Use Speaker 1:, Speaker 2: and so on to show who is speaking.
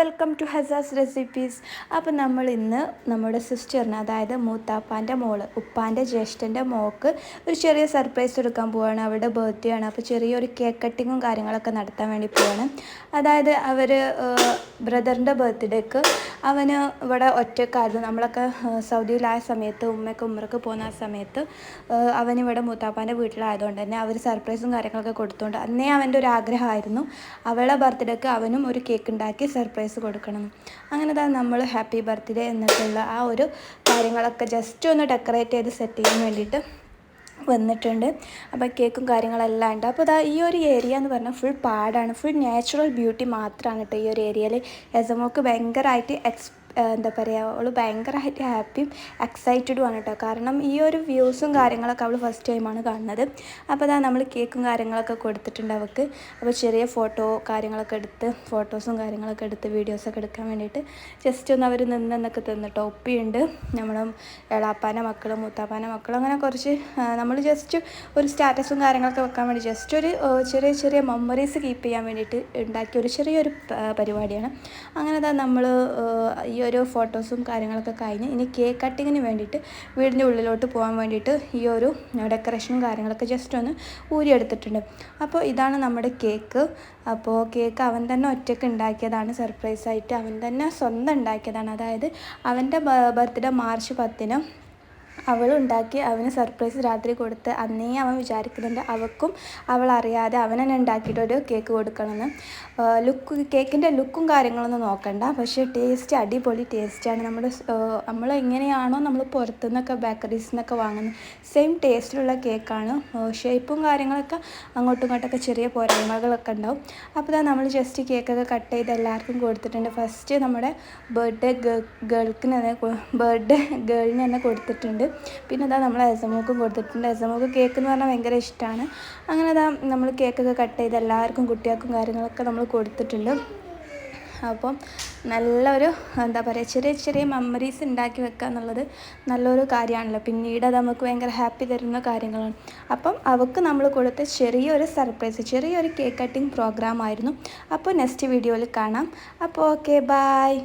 Speaker 1: Welcome to ഹസാസ് recipes. അപ്പോൾ നമ്മൾ ഇന്ന് നമ്മുടെ സിസ്റ്ററിന് അതായത് മൂത്താപ്പാന്റെ മോൾ ഉപ്പാന്റെ ജ്യേഷ്ഠന്റെ മോൾക്ക് ഒരു ചെറിയ സർപ്രൈസ് കൊടുക്കാൻ പോവാണ്. അവരുടെ ബർത്ത്ഡേ ആണ്. അപ്പോൾ ചെറിയൊരു കേക്ക് കട്ടിങ്ങും കാര്യങ്ങളൊക്കെ നടത്താൻ വേണ്ടി പോവാണ്. അതായത് അവർ ബ്രദറിന്റെ ബർത്ത്ഡേക്ക് അവന് ഇവിടെ ഒറ്റക്കായിരുന്നു. നമ്മളൊക്കെ സൗദിയിലായ സമയത്ത് ഉമ്മയ്ക്ക് ഉമ്മറക്ക് പോകുന്ന ആ സമയത്ത് അവനിവിടെ മൂത്താപ്പാന്റെ വീട്ടിലായതുകൊണ്ട് തന്നെ അവർ സർപ്രൈസും കാര്യങ്ങളൊക്കെ കൊടുത്തുകൊണ്ട് അന്നേ അവന്റെ ഒരു ആഗ്രഹമായിരുന്നു. അവളുടെ ബർത്ത്ഡേക്ക് അവനും ഒരു കേക്ക് ഉണ്ടാക്കി സർപ്രൈസ് കൊടുക്കണം. അങ്ങനെ തന്നെ നമ്മൾ ഹാപ്പി ബർത്ത്ഡേ എന്നൊക്കെയുള്ള ആ ഒരു കാര്യങ്ങളൊക്കെ ജസ്റ്റ് ഒന്ന് ഡെക്കറേറ്റ് ചെയ്ത് സെറ്റ് ചെയ്യാൻ വേണ്ടിയിട്ട് വന്നിട്ടുണ്ട്. അപ്പോൾ കേക്കും കാര്യങ്ങളെല്ലാം ഉണ്ട്. അപ്പോൾ ഇതാ ഈ ഒരു ഏരിയ എന്ന് പറഞ്ഞാൽ ഫുൾ പാടാണ്. ഫുൾ നാച്ചുറൽ ബ്യൂട്ടി മാത്രമാണ് കേട്ടോ ഈ ഒരു ഏരിയയിൽ യസമോക്ക് ഭയങ്കരമായിട്ട് എക്സ് എന്താ പറയുക അവൾ ഭയങ്കരമായിട്ട് ഹാപ്പിയും എക്സൈറ്റഡും ആണ് കേട്ടോ കാരണം ഈ ഒരു വ്യൂസും കാര്യങ്ങളൊക്കെ അവൾ ഫസ്റ്റ് ടൈമാണ് കാണുന്നത്. അപ്പോൾ അതാ നമ്മൾ കേക്കും കാര്യങ്ങളൊക്കെ കൊടുത്തിട്ടുണ്ട് അവൾക്ക് അപ്പോൾ ചെറിയ ഫോട്ടോ കാര്യങ്ങളൊക്കെ എടുത്ത് ഫോട്ടോസും കാര്യങ്ങളൊക്കെ എടുത്ത് വീഡിയോസൊക്കെ എടുക്കാൻ വേണ്ടിയിട്ട് ജസ്റ്റ് ഒന്ന് അവർ നിന്നൊക്കെ തന്നിട്ടോ ഒപ്പിയുണ്ട് നമ്മളും എളാപ്പാന്റെ മക്കളും മൂത്താപ്പാന്റെ മക്കളും അങ്ങനെ കുറച്ച് നമ്മൾ ജസ്റ്റ് ഒരു സ്റ്റാറ്റസും കാര്യങ്ങളൊക്കെ വെക്കാൻ വേണ്ടി ജസ്റ്റ് ഒരു ചെറിയ ചെറിയ മെമ്മറീസ് കീപ്പ് ചെയ്യാൻ വേണ്ടിയിട്ട് ഉണ്ടാക്കിയ ഒരു ചെറിയൊരു പരിപാടിയാണ്. അങ്ങനെ അതാ നമ്മൾ ഈ ഒരു ഫോട്ടോസും കാര്യങ്ങളൊക്കെ കഴിഞ്ഞ് ഇനി കേക്ക് കട്ടിങ്ങിന് വേണ്ടിയിട്ട് വീടിന്റെ ഉള്ളിലോട്ട് പോകാൻ വേണ്ടിയിട്ട് ഈ ഒരു ഡെക്കറേഷനും കാര്യങ്ങളൊക്കെ ജസ്റ്റ് ഒന്ന് ഊരിയെടുത്തിട്ടുണ്ട്. അപ്പോൾ ഇതാണ് നമ്മുടെ കേക്ക് അപ്പോൾ കേക്ക് അവൻ തന്നെ ഒറ്റയ്ക്ക് ഉണ്ടാക്കിയതാണ് സർപ്രൈസായിട്ട് അവൻ തന്നെ സ്വന്തം ഉണ്ടാക്കിയതാണ്. അതായത് അവന്റെ ബർത്ത്ഡേ മാർച്ച് പത്തിന് അവൾ ഉണ്ടാക്കി അവന് സർപ്രൈസ് രാത്രി കൊടുത്ത് അന്നേ അവൻ വിചാരിക്കുന്നുണ്ട് അവക്കും അവൾ അറിയാതെ അവൻ തന്നെ ഉണ്ടാക്കിയിട്ടൊരു കേക്ക് കൊടുക്കണമെന്ന്. ലുക്ക് കേക്കിന്റെ ലുക്കും കാര്യങ്ങളൊന്നും നോക്കണ്ട. പക്ഷേ ടേസ്റ്റ് അടിപൊളി ടേസ്റ്റാണ് നമ്മൾ നമ്മൾ എങ്ങനെയാണോ നമ്മൾ പുറത്തു നിന്നൊക്കെ ബേക്കറീസ് നിന്നൊക്കെ വാങ്ങുന്നത് സെയിം ടേസ്റ്റിലുള്ള കേക്കാണ് ഷേപ്പും കാര്യങ്ങളൊക്കെ അങ്ങോട്ടും ഇങ്ങോട്ടൊക്കെ ചെറിയ പോരായ്മകളൊക്കെ ഉണ്ടാവും. അപ്പോൾ നമ്മൾ ജസ്റ്റ് കേക്കൊക്കെ കട്ട് ചെയ്ത് എല്ലാവർക്കും കൊടുത്തിട്ടുണ്ട്. ഫസ്റ്റ് നമ്മുടെ ബർത്ത്ഡേ ഗേൾക്കിന് തന്നെ ബർത്ത്ഡേ ഗേളിന് തന്നെ കൊടുത്തിട്ടുണ്ട്. പിന്നെ അതാ നമ്മൾ എസമോക്കും കൊടുത്തിട്ടുണ്ട്. എസമോക്ക് കേക്ക് എന്ന് പറഞ്ഞാൽ ഭയങ്കര ഇഷ്ടമാണ് അങ്ങനെ അതാ നമ്മൾ കേക്കൊക്കെ കട്ട് ചെയ്ത് എല്ലാവർക്കും കുട്ടികൾക്കും കാര്യങ്ങളൊക്കെ നമ്മൾ കൊടുത്തിട്ടുണ്ട്. അപ്പം നല്ലൊരു എന്താ പറയുക ചെറിയ ചെറിയ മെമ്മറീസ് ഉണ്ടാക്കി വെക്കുക എന്നുള്ളത് നല്ലൊരു കാര്യമാണല്ലോ. പിന്നീട് അത് നമുക്ക് ഭയങ്കര ഹാപ്പി തരുന്ന കാര്യങ്ങളാണ്. അപ്പം അവൾക്ക് നമ്മൾ കൊടുത്ത ചെറിയൊരു സർപ്രൈസ് ചെറിയൊരു കേക്ക് കട്ടിങ് പ്രോഗ്രാം ആയിരുന്നു. അപ്പോൾ നെക്സ്റ്റ് വീഡിയോയിൽ കാണാം. അപ്പോൾ ഓക്കെ ബായ്